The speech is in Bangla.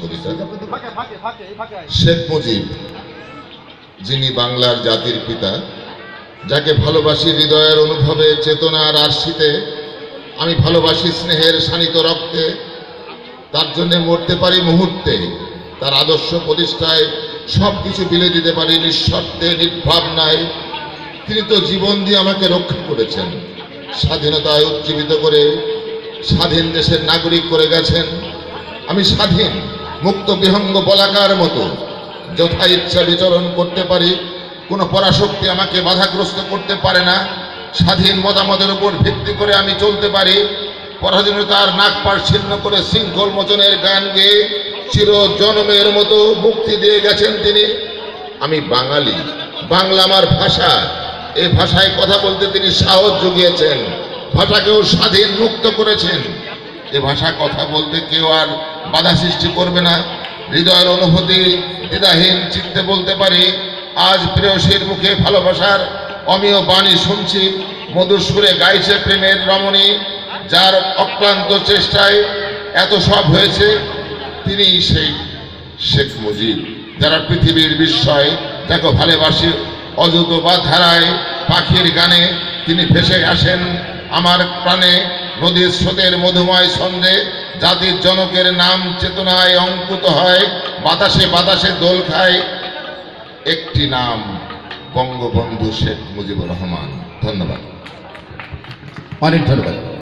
কবিতা। শেখ মুজিব যিনি বাংলার জাতির পিতা যাকে ভালোবাসি হৃদয়ের অনুভবে চেতনার আশিতে আমি ভালোবাসি স্নেহের শানিত রক্তে তার জন্য মরতে পারি মুহূর্তে তার আদর্শ প্রতিষ্ঠায় সব কিছু বিলে দিতে পারি নিঃশর্তে নির্ভাবনায়। তিনি তো জীবন দিয়ে আমাকে রক্ষা করেছেন স্বাধীনতায় উজ্জীবিত করে স্বাধীন দেশের নাগরিক করে গেছেন। আমি স্বাধীন মুক্ত বিহঙ্গ বলাকার মতো যথা ইচ্ছা বিচরণ করতে পারি, কোনো পরাশক্তি আমাকে বাধাগ্রস্ত করতে পারে না। স্বাধীন মতামতের উপর ভিত্তি করে আমি চলতে পারি। পরাধীনতার নাক পাশ ছিন্ন করে শৃঙ্খল মোচনের গান গেয়ে চির জনমের মতো মুক্তি দিয়ে গেছেন তিনি। আমি বাঙালি, বাংলা আমার ভাষা। এই ভাষায় কথা বলতে তিনি সাহস জুগিয়েছেন। ভাষাকেও স্বাধীন মুক্ত করেছেন। এ ভাষা কথা বলতে কেউ আর বাধা সৃষ্টি করবে না। হৃদয়ের অনুভূতি দ্বিধাহীন চিত্তে বলতে পারি। আজ প্রেয়সীর মুখে ভালোবাসার অমীয় বাণী শুনছি। মধুর সুরে গাইছে প্রেমের রমণী। যার অক্লান্ত চেষ্টায় এত সব হয়েছে তিনি সেই শেখ মুজিব, যারা পৃথিবীর বিস্ময়, যাকে ভালোবাসি অযুত বা ধারায় পাখির গানে তিনি ভেসে আসেন আমার প্রাণে। নদীর স্রোতের মধুময় ছন্দে জাতির জনকের নাম চেতনায় অঙ্কুত হয়, বাতাসে বাতাসে দোল খায়, একটি নাম বঙ্গবন্ধু শেখ মুজিবুর রহমান। ধন্যবাদ। অনেক ধন্যবাদ।